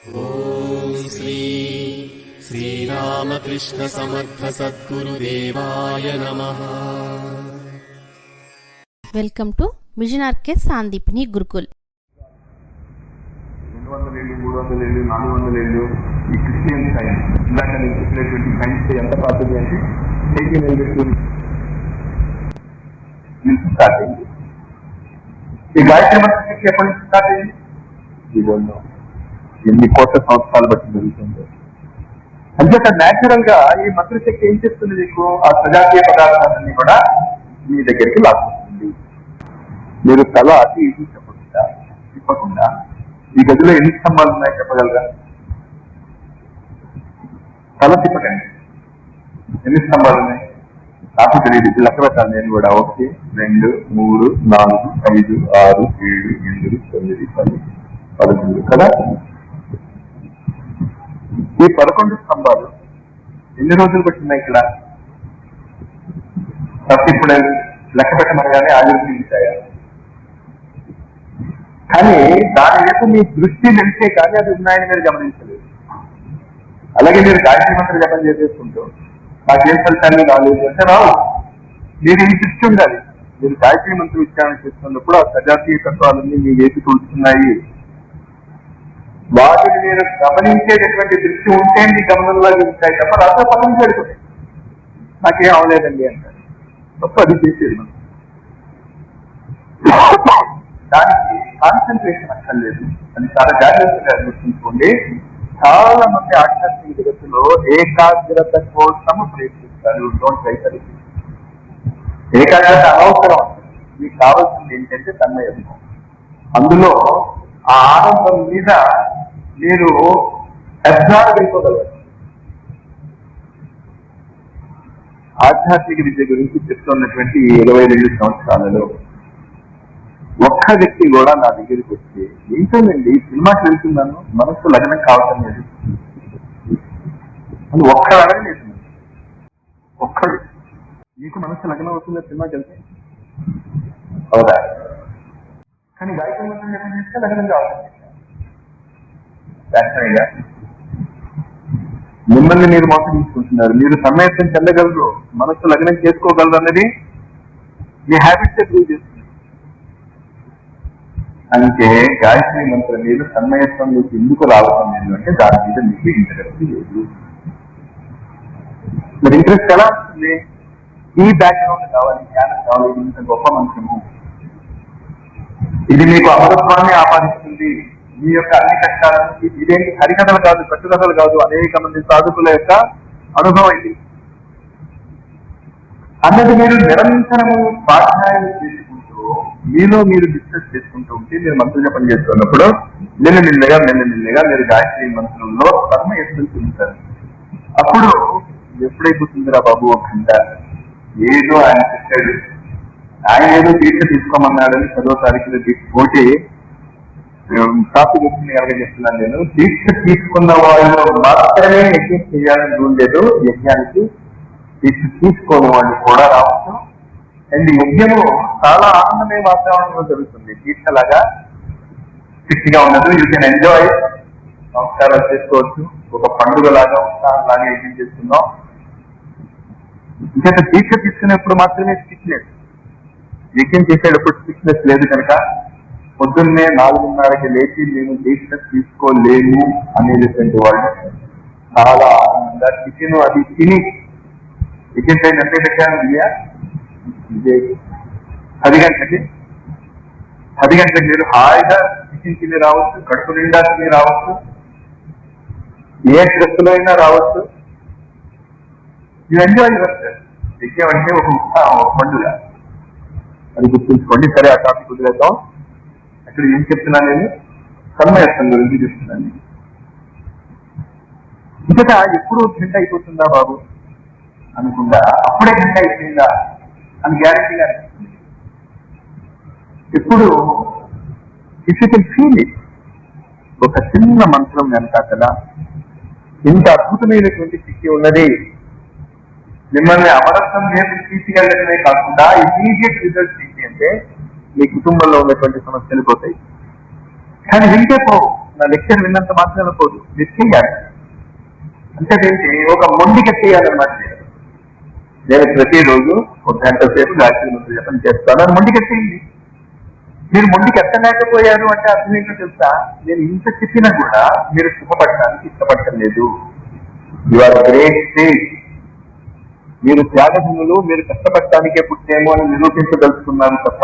ॐ श्री श्रीरामकृष्णसमर्थसद्गुरुदेवाय नमः welcome to mission RK Sandipani Gurukul రెండు వందల ఏళ్ళు మూడు వందల ఏళ్ళు నాలుగు వందల ఏళ్ళు ఈ క్రిస్టియన్ సైన్స్ ఇందాక నేను చెప్పినటువంటి సైన్స్ ఎంత పాతది అంటే ఎయిటీన్ హండ్రెడ్ నుంచి స్టార్ట్ అయింది ఈ గాయత్రి మంత్రం ఎప్పటి నుంచి స్టార్ట్ అయింది ఇదొందో ఎన్ని కోట్ల సంవత్సరాలు బట్టి జరుగుతుంది అంచేత న్యాచురల్గా ఈ మంత్రశక్తి ఏం చేస్తుంది మీకు? ఆ సజాతీయ పదార్థాలన్నీ కూడా మీ దగ్గరికి లాక్కొస్తుంది. మీరు తల అటు ఇటు చెప్పకుండా తిప్పకుండా ఈ గదిలో ఎన్ని స్తంభాలు ఉన్నాయి చెప్పగలరా? తల తిప్పకండి ఎన్ని స్తంభాలు ఉన్నాయి? నాకు తెలియదు. లెక్క నేను కూడా. ఒకటి రెండు మూడు నాలుగు ఐదు ఆరు ఏడు ఎనిమిది తొమ్మిది పది పదకొండు కదా? ఈ పదకొండు స్తంభాలు ఎన్ని రోజులు పట్టినాయి ఇక్కడ? తప్పిప్పుడు లెక్క పెట్టమనగానే ఆలోచించాయా కానీ దాని వైపు మీ దృష్టి నిలిచే కానీ అది ఉన్నాయని మీరు గమనించలేదు. అలాగే మీరు గాయత్రి మంత్రి జపం చేసేసుకుంటూ నాకేం ఫలితాన్ని రాలేదు అంటే రావు. మీరు ఈ దృష్టి ఉండాలి. మీరు గాయత్రి మంత్రి ఉచ్చారణ చేస్తున్నప్పుడు ఆ సజాతీయ తత్వాలన్నీ మీ వైపు తోలుతున్నాయి వాటిని మీరు గమనించేటటువంటి దృష్టి ఉంటే మీ గమనంలో ఉంటాయి తప్ప రాత్రి పక్కన పెడుతుంది నాకేం అవలేదండి అంటారు తప్ప అది చేసేది దానికి కాన్సన్ట్రేషన్ అక్కర్లేదు అని చాలా జాగ్రత్తగా గుర్తుంచుకోండి. చాలా మంది ఆధ్యాత్మిక జగత్తులో ఏకాగ్రత కోసం ప్రయత్నిస్తారు. డోంట్ ట్రై ఏకాగ్రత అనవసరం. మీకు కావాల్సింది ఏంటంటే తన్మయత్వం. అందులో ఆ ఆనందం మీద మీరు అబ్జార్వ్ అయిపోగలరు ఆధ్యాత్మిక విద్య గురించి చెప్తున్నటువంటి ఇరవై రెండు సంవత్సరాలలో ఒక్క వ్యక్తి కూడా నా దగ్గరికి వచ్చి ఏంటోనండి సినిమాకి వెళ్తున్నాను మనసు లగ్నం కావటం లేదు. అని ఒక్కడు అడగలేదు ఒక్కడు మీకు మనసు లగ్నం అవుతుందా? సినిమాకి వెళ్తే? అవుదా కానీ గాయకుల మంత్రం లగ్నం చేస్తే లగ్నం కావాలి. శాస్త్రయ్య మిమ్మల్ని మీరు మోసగించుకుంటున్నారు మీరు సమయత్వం చెందగలరు. మనసు లగ్నం చేసుకోగలరు అన్నది మీ హ్యాబిట్స్ ప్రూవ్ చేస్తుంది. అంటే గాయత్రి మంత్రం మీద సన్మయత్వం ఎందుకు రావటం లేదు అంటే దాని మీద మీకు ఇంట్రెస్ట్ లేదు. మరి ఇంట్రెస్ట్ ఎలా వస్తుంది? ఈ బ్యాక్గ్రౌండ్ కావాలి జ్ఞానం కావాలి ఇంత గొప్ప మంత్రము. ఇది మీకు అమరత్వాన్ని ఆపాదిస్తుంది. మీ యొక్క అన్ని కష్టాలను ఇదేంటి హరికథలు కాదు కట్టుకథలు కాదు అనేక మంది సాధకుల యొక్క అనుభవం ఇది. అన్నది మీరు నిరంతరము స్వాధ్యాయం చేసుకుంటూ మీలో మీరు డిస్కస్ చేసుకుంటూ ఉంటే మీరు మంత్రులుగా పనిచేస్తున్నప్పుడు చేస్తున్నప్పుడు నిన్న నిన్నగా నిన్న నిన్నగా మీరు గాయత్రి మంత్రంలో కర్మ ఎత్తుకుంటారు అప్పుడు ఎప్పుడైపోతుందిరా బాబు ఒక గంట ఏదో ఆయన చెప్పాడు. ఆయన ఏదో దీక్ష తీసుకోమన్నాడని పదో తారీఖులో దీక్ష పోటీ. టాపిక్ వచ్చింది కనుక చెప్తున్నాను నేను? దీక్ష తీసుకున్న వాళ్ళు మాత్రమే యజ్ఞం చేయాలని రూల్ లేదు. యజ్ఞానికి దీక్ష తీసుకోని వాళ్ళు కూడా రావచ్చు. అండ్ యజ్ఞము చాలా ఆనందమే వాతావరణంలో జరుగుతుంది. దీక్షలాగా స్ట్రిక్ట్గా ఉండదు యూ కెన్ ఎంజాయ్. నమస్కారాలు చేసుకోవచ్చు. ఒక పండుగ లాగా ఉత్సాహం లాగా యజ్ఞం చేస్తున్నాం. ఇంకా దీక్ష తీసుకునేప్పుడు మాత్రమే స్టిక్నెస్ యజ్ఞం చేసేటప్పుడు స్టిక్నెస్ లేదు కనుక పొద్దున్నే నాలుగున్నరకి లేచి నేను దీక్ష తీసుకోలేను అనేటటువంటి వాళ్ళు చాలా ఆనందంగా టిఫిన్ అది తిని టిఫిన్ టైం ఎంత పెట్టాను ఇయ్యా పది గంటలకి. పది గంటలకు మీరు హాయిగా టిఫిన్ తిని రావచ్చు కడుపు నిండా తిని రావచ్చు ఏ డ్రెస్సులో అయినా రావచ్చు. యూ ఎంజాయ్ యువర్ యజ్ఞం అంటే ఒక ఒక పండుగ. అది గుర్తుంచుకోండి. సరే ఆ టాపిక్ వదిలేద్దాం. అక్కడ ఏం చెప్తున్నా నేను? కర్మయత్నం గురించి చెప్తున్నాను. ఇంకట ఎప్పుడు గంట అయిపోతుందా బాబు? అనుకుందా అప్పుడే గంట అయిపోయిందా? అని గ్యారంటీగా అనిపిస్తుంది. ఎప్పుడు? If you can feel it ఒక చిన్న మంత్రం వెనకాతల. ఇంత అద్భుతమైనటువంటి శక్తి ఉన్నది. మిమ్మల్ని అమరత్వం చేసి తీసుకెళ్ళడమే కాకుండా ఇమీడియట్ రిజల్ట్స్ ఏంటి అంటే మీ కుటుంబంలో ఉన్నటువంటి సమస్యలు పోతాయి. కానీ వింటే పోవు. నా లెక్చర్ విన్నంత మాత్రమే పోదు. మీరు చేయాలి అంటే ఏంటి ఒక మొండికి చేయాలన్నమాట నేను ప్రతిరోజు ఒక గంట సేపు గాయత్రి జపం చేస్తాను. అని మొండికెత్తేయండి మీరు మొండికి ఎత్తలేకపోయారు అంటే అర్థం ఏంటో తెలుసా? నేను ఇంత చెప్పినా కూడా మీరు సుఖపడటానికి ఇష్టపడటం లేదు. యు ఆర్ గ్రేట్ స్టేజ్ మీరు త్యాగజనులు మీరు కష్టపడటానికే పుట్టేమో అని నిరూపించదలుచుకున్నాను తప్ప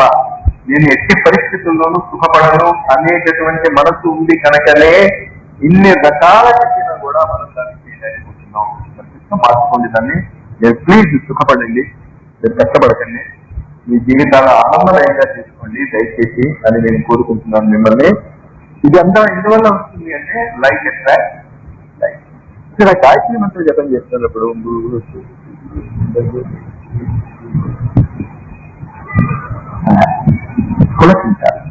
నేను ఎట్టి పరిస్థితుల్లోనూ సుఖపడను అనేటటువంటి మనసు ఉంది కనుకనే ఇన్ని రకాల చెప్పినా కూడా మనం దాన్ని చేయలేకపోతున్నాం. ఖచ్చితంగా మార్చుకోండి దాన్ని. మీరు ప్లీజ్ సుఖపడండి మీరు కష్టపడకండి. మీ జీవితాన్ని ఆనందమయంగా చేసుకోండి దయచేసి అని నేను కోరుకుంటున్నాను మిమ్మల్ని. ఇది అంతా ఎందువల్ల వస్తుంది అంటే లైక్ అట్రాక్ట్ లైక్. ఇక్కడ గాయత్రి మంత్రం జపం చేస్తున్నప్పుడు కులసించాలి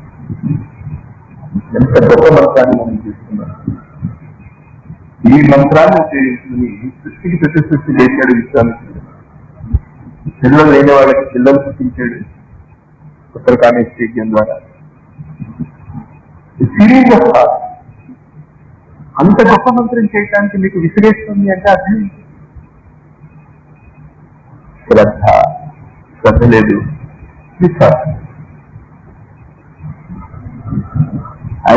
ఎంత గొప్ప మంత్రాన్ని మనం తీసుకున్నాం ఈ మంత్రాన్ని ఉపయోగించుకుని సృష్టికి ప్రతి సృష్టి చేశాడు విశ్వామిత్రుడు. పిల్లలు లేని వాళ్ళకి పిల్లలు పుట్టించాడు ఉత్తరకామేశ్వరి స్టేడియం ద్వారా. సిరీస్ ఆఫ్ అంత గొప్ప మంత్రం చేయడానికి మీకు విసిరేస్తుంది అంటే అర్థం శ్రద్ధ శ్రద్ధ లేదు విశ్వాసం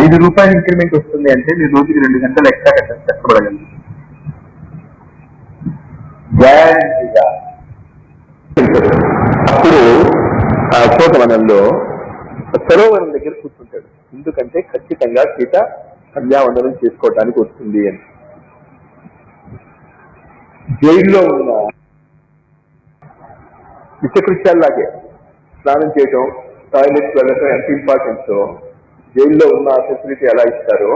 ఐదు రూపాయల ఇంక్రిమెంట్ వస్తుంది అంటే మీరు రోజుకి రెండు గంటలు ఎక్స్ట్రా కట్ట కష్టపడగలరు గ్యారంటీగా. అప్పుడు ఆ అశోకవనంలో సరోవరం దగ్గర కూర్చుంటాడు. ఎందుకంటే ఖచ్చితంగా సీత కన్యావందనం చేసుకోవటానికి వస్తుంది అని. జైల్లో ఉన్న నిత్యకృత్యాల్లాగే స్నానం చేయటం టాయిలెట్స్ వెళ్ళటం ఎంత ఇంపార్టెన్స్ జైల్లో ఉన్న ఫెసిలిటీ ఎలా ఇస్తారో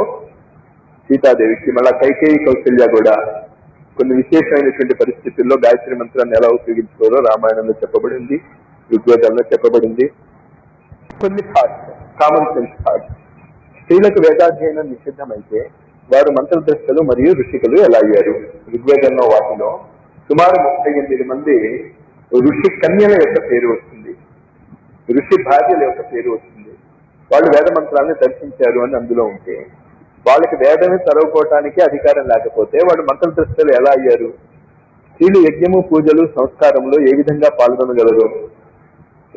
సీతాదేవికి మళ్ళా కైకేయి కౌశల్య కూడా కొన్ని విశేషమైనటువంటి పరిస్థితుల్లో గాయత్రి మంత్రాన్ని ఎలా ఉపయోగించుకోవాలో రామాయణంలో చెప్పబడింది ఋగ్వేదంలో చెప్పబడింది. కొన్ని థాట్స్ కామన్ సెన్స్ థాట్స్ స్త్రీలకు వేదాధ్యయనం నిషిద్ధమైతే వారు మంత్రదృష్టలు మరియు ఋషికులు ఎలా అయ్యారు? ఋగ్వేదంలో వాటిలో సుమారు ముప్పై ఎనిమిది మంది ఋషి కన్యల యొక్క పేరు వస్తుంది. ఋషి భార్యల యొక్క పేరు వస్తుంది. వాళ్ళు వేద మంత్రాన్ని దర్శించారు అని అందులో ఉంటే వాళ్ళకి వేదమే చదువుకోవటానికి అధికారం లేకపోతే వాళ్ళు మంత్రదృష్టలు ఎలా అయ్యారు? స్త్రీలు యజ్ఞము పూజలు సంస్కారంలో ఏ విధంగా పాల్గొనగలరు?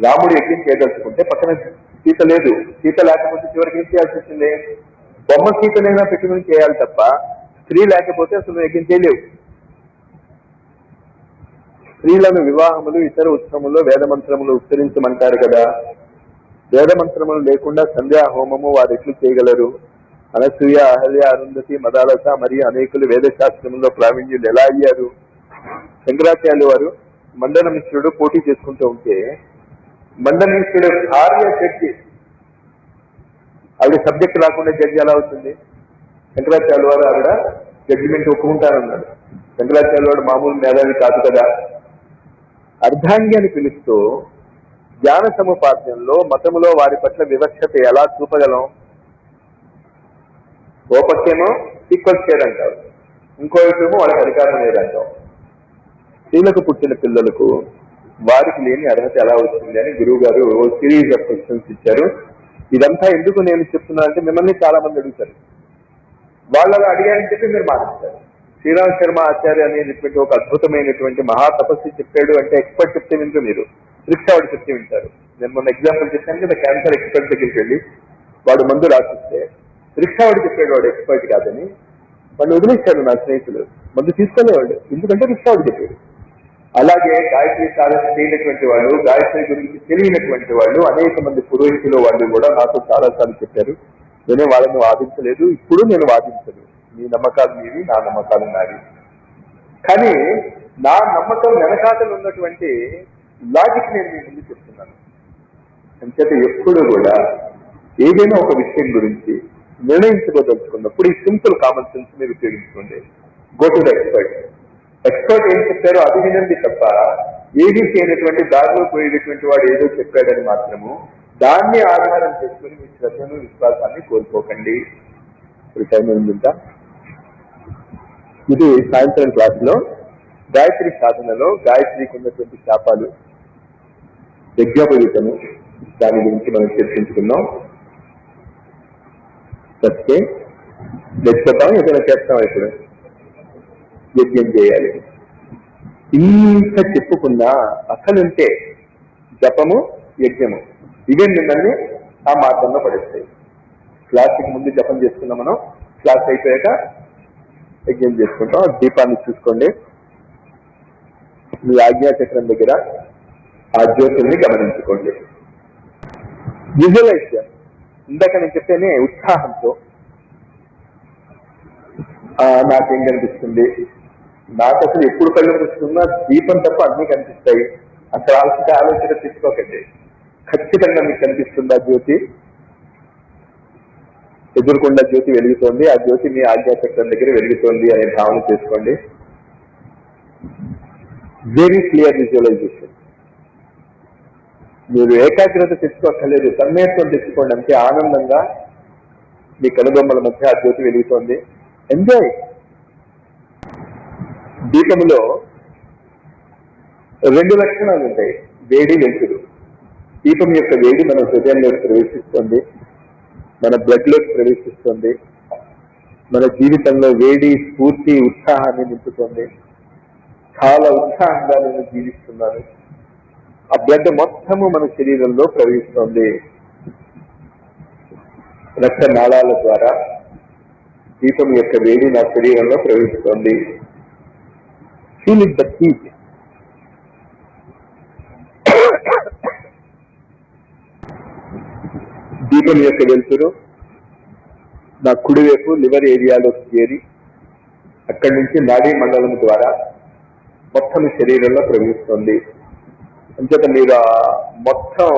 రాముడు యజ్ఞం చేయదలుచుకుంటే పక్కన సీత లేదు. సీత లేకపోతే చివరికి ఏం చేయాల్సి వచ్చింది? బొమ్మ సీతనైనా పెట్టుకుని చేయాలి తప్ప స్త్రీ లేకపోతే అసలు యజ్ఞం చేయలేవు. స్త్రీలను వివాహములు ఇతర ఉత్సవములు వేదమంత్రములు ఉచ్చరించమంటారు కదా. వేదమంత్రములు లేకుండా సంధ్యా హోమము వారు ఎట్లు చేయగలరు? అనసూయ అహల్య అరుంధతి మదాలస మరియు అనేకులు వేద శాస్త్రములో ప్రావీణ్యులు ఎలా అయ్యారు? శంకరాచార్యులు వారు మండల మిశ్రుడు పోటీ చేసుకుంటూ ఉంటే మండన మిశ్రుడు భార్య జడ్జి. ఆవిడ సబ్జెక్ట్ రాకుండా జడ్జి ఎలా అవుతుంది? శంకరాచార్యుల వారు ఆవిడ జడ్జిమెంట్ ఒప్పుకుంటానన్నాడు శంకరాచార్యుల వాడు మామూలు మేధావి కాదు కదా. అర్ధాంగి అని పిలుస్తూ జ్ఞాన సముపార్జనలో మతములో వారి పట్ల వివక్షత ఎలా చూపగలం? ఓ ఈక్వల్ షేర్ అంటారు ఇంకో విషయమో వాళ్ళకి అధికారం లేదంటాం స్త్రీలకు పుట్టిన పిల్లలకు వారికి లేని అర్హత ఎలా వచ్చింది అని గురువు గారు సిరీస్ ఆఫ్ క్వశ్చన్స్ ఇచ్చారు. ఇదంతా ఎందుకు నేను చెప్తున్నా అంటే మిమ్మల్ని చాలా మంది అడుగుతారు. వాళ్ళు అలా అడిగారని చెప్పి మీరు మాట్లాడతారు. శ్రీరామ్ శర్మ ఆచార్య అనేటువంటి ఒక అద్భుతమైనటువంటి మహా తపస్సు చెప్పాడు అంటే ఎక్స్పర్ట్ చెప్తే వింటూ మీరు. రిక్షావాడు చెప్తే వింటారు. నేను మొన్న ఎగ్జాంపుల్ చెప్పాను కదా క్యాన్సర్ ఎక్స్పర్ట్ దగ్గరికి వెళ్ళి వాడు మందు రాసిస్తే రిక్షావాడు చెప్పాడు వాడు ఎక్స్పర్ట్ కాదని. వాళ్ళు వదిలేశాడు నా స్నేహితులు. మందు తీసుకునేవాడు. ఎందుకంటే రిక్షావాడు చెప్పాడు. అలాగే గాయత్రి సాధన చేయనటువంటి వాళ్ళు గాయత్రి గురించి తెలియనటువంటి వాళ్ళు అనేక మంది పురోహితులు వాళ్ళు కూడా నాకు చాలా సార్లు చెప్పారు. నేనే వాళ్ళని వాదించలేదు. ఇప్పుడు నేను వాదించలేదు. మీ నమ్మకాలు మీవి నా నమ్మకాలు నావి. కానీ నా నమ్మకం వెనకాతలు ఉన్నటువంటి లాజిక్ నేను మీ ముందు చెప్తున్నాను. అంచేత ఎప్పుడు కూడా ఏదైనా ఒక విషయం గురించి నిర్ణయించుకోదలుచుకున్నప్పుడు ఈ సింపుల్ కామన్ సెన్స్ మీరు ఉపయోగించుకోండి. Go to the expert expert ఏం చెప్పారో అది వినండి తప్ప ఏది చేయనటువంటి దారిలో పోయేటటువంటి వాడు ఏదో చెప్పాడని మాత్రము దాన్ని ఆధారం చేసుకుని మీ శ్రద్ధను విశ్వాసాన్ని కోల్పోకండి. ఇప్పుడు టైం ఉందంతా ఇది సాయంత్రం క్లాసులో గాయత్రి సాధనలో గాయత్రికి ఉన్నటువంటి శాపాలు యజ్ఞోపయుతము దాని గురించి మనం చర్చించుకున్నాం. సత్తే తెచ్చుకుంటాం ఏదైనా చేస్తాం ఇప్పుడు? యజ్ఞం చేయాలి. ఇంత చెప్పుకున్నా అసలుంటే జపము యజ్ఞము ఇవే మిమ్మల్ని ఆ మార్గంలో పడేస్తాయి. క్లాస్కి ముందు జపం చేసుకున్నాం మనం. క్లాస్ అయిపోయాక ఎగ్జామ్ చేసుకుంటాం. దీపాన్ని చూసుకోండి. మీ ఆజ్ఞాచక్రం దగ్గర ఆ జ్యోతుల్ని గమనించుకోండి. విజువలైజ్ ఇందాక నేను చెప్తేనే ఉత్సాహంతో ఆ, నాకేం కనిపిస్తుంది? నాకు అసలు ఎప్పుడు కళ్ళు కనిపిస్తున్నా దీపం తప్ప అన్ని కనిపిస్తాయి. అక్కడ ఆలోచన ఆలోచన తీసుకోకండి. ఖచ్చితంగా మీకు కనిపిస్తుందా జ్యోతి. ఎదురుకుండా జ్యోతి వెలుగుతోంది. ఆ జ్యోతి మీ ఆజ్ఞాచక్రం దగ్గర వెలుగుతోంది అనే భావన చేసుకోండి. వెరీ క్లియర్ విజువలైజేషన్ మీరు ఏకాగ్రత తెచ్చుకోక్కర్లేదు. తన్మయత్వం తెచ్చుకోండి. అంటే ఆనందంగా మీ కనుబొమ్మల మధ్య ఆ జ్యోతి వెలుగుతోంది. ఎంజాయ్ దీపములో రెండు లక్షణాలు ఉంటాయి వేడి వెలుతురు దీపం యొక్క వేడి మన హృదయంలో ప్రవేశిస్తుంది. మన బ్లడ్లోకి ప్రవేశిస్తుంది. మన జీవితంలో వేడి స్ఫూర్తి ఉత్సాహాన్ని నింపుతుంది. చాలా ఉత్సాహంగా నేను జీవిస్తున్నాను. ఆ బ్లడ్ మొత్తము మన శరీరంలో ప్రవహిస్తుంది. రక్త నాళాల ద్వారా దీపం యొక్క వేడి నా శరీరంలో ప్రవహిస్తుంది. ఫీల్ ఇట్ ద హీట్ దీపం యొక్క వెలుతురు నా కుడివైపు లివర్ ఏరియాలోకి చేరి అక్కడి నుంచి నాడీ మండలం ద్వారా మొత్తం శరీరంలో ప్రవహిస్తుంది. అంచేత మీరు ఆ మొత్తం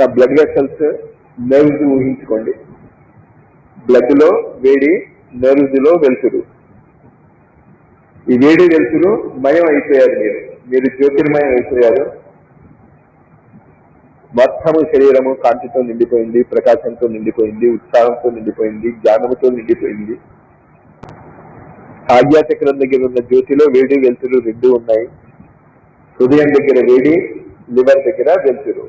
నా బ్లడ్ వెసల్స్ నెర్వ్స్ ఊహించుకోండి. బ్లడ్లో వేడి నర్వ్స్లో వెలుతురు. ఈ వేడి వెలుతురు మయం అయిపోయారు మీరు. మీరు జ్యోతిర్మయం అయిపోయారు. మొత్తము శరీరము కాంతితో నిండిపోయింది ప్రకాశంతో నిండిపోయింది ఉత్సాహంతో నిండిపోయింది జ్ఞానముతో నిండిపోయింది. ఆజ్ఞాచక్రం దగ్గర ఉన్న జ్యోతిలో వేడి వెలుతురు రెండు ఉన్నాయి. హృదయం దగ్గర వేడి లివర్ దగ్గర వెలుతురు.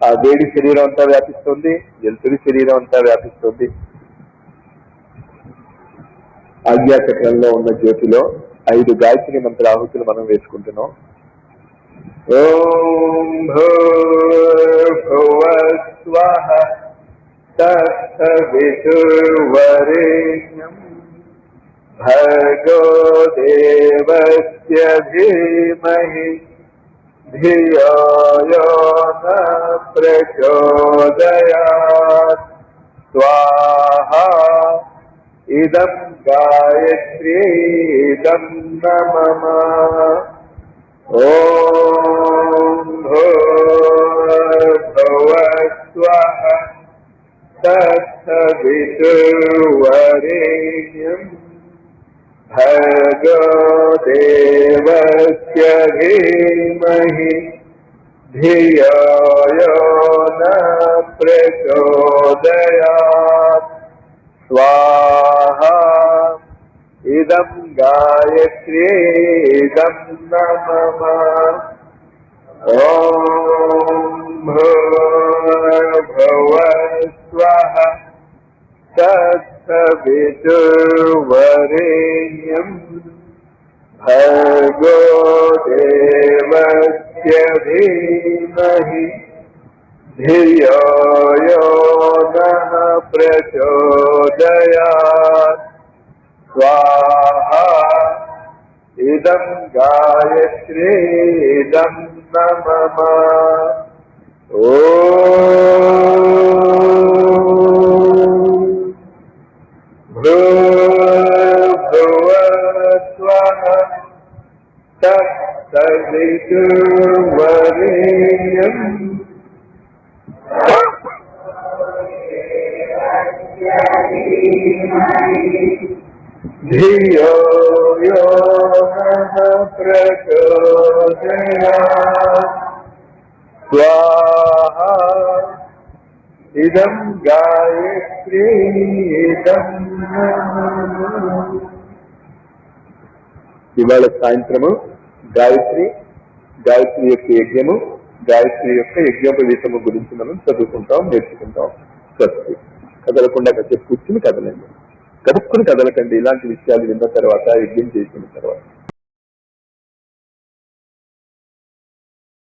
ఆ వేడి శరీరం అంతా వ్యాపిస్తుంది వెలుతురు శరీరం అంతా వ్యాపిస్తుంది. ఆజ్ఞాచక్రంలో ఉన్న జ్యోతిలో ఐదు గాయత్రి మంత్ర ఆహుతులు మనం వేసుకుంటున్నాం. ॐ भूर्भुवस्वः तत्सवितुर्वरेण्यम् भर्गो देवस्य धीमहि धियो यो न प्रचोदयात्। स्वाहा इदं गायत्री इदं न मम ॐ भो तत्सवितुर्वरेण्यम् भगो देवस्य धीमहि धिययो न प्रचोदयात्। स्वाहा इदम् गायत्रेदं नम। ओ भवस्वः तत्सवितुर्वरेण्यं भर्गो देवस्य धीमहि। धियो यो नः యో నః ప్రచోదయాత్ స్వాహా ఇదం గాయత్రీ ఇదం న మమ ఇదం గాయత్రీ ఇవాళ సాయంత్రము గాయత్రి గాయత్రి యొక్క యజ్ఞము గాయత్రి యొక్క యజ్ఞోపదేశము గురించి మనం చదువుకుంటాం నేర్చుకుంటాం స్వస్తి కదలకుండా కాసేపు కూర్చుని కదలండి. కదుక్కుని కదలకండి. ఇలాంటి విషయాలు విన్న తర్వాత యజ్ఞం చేసిన తర్వాత.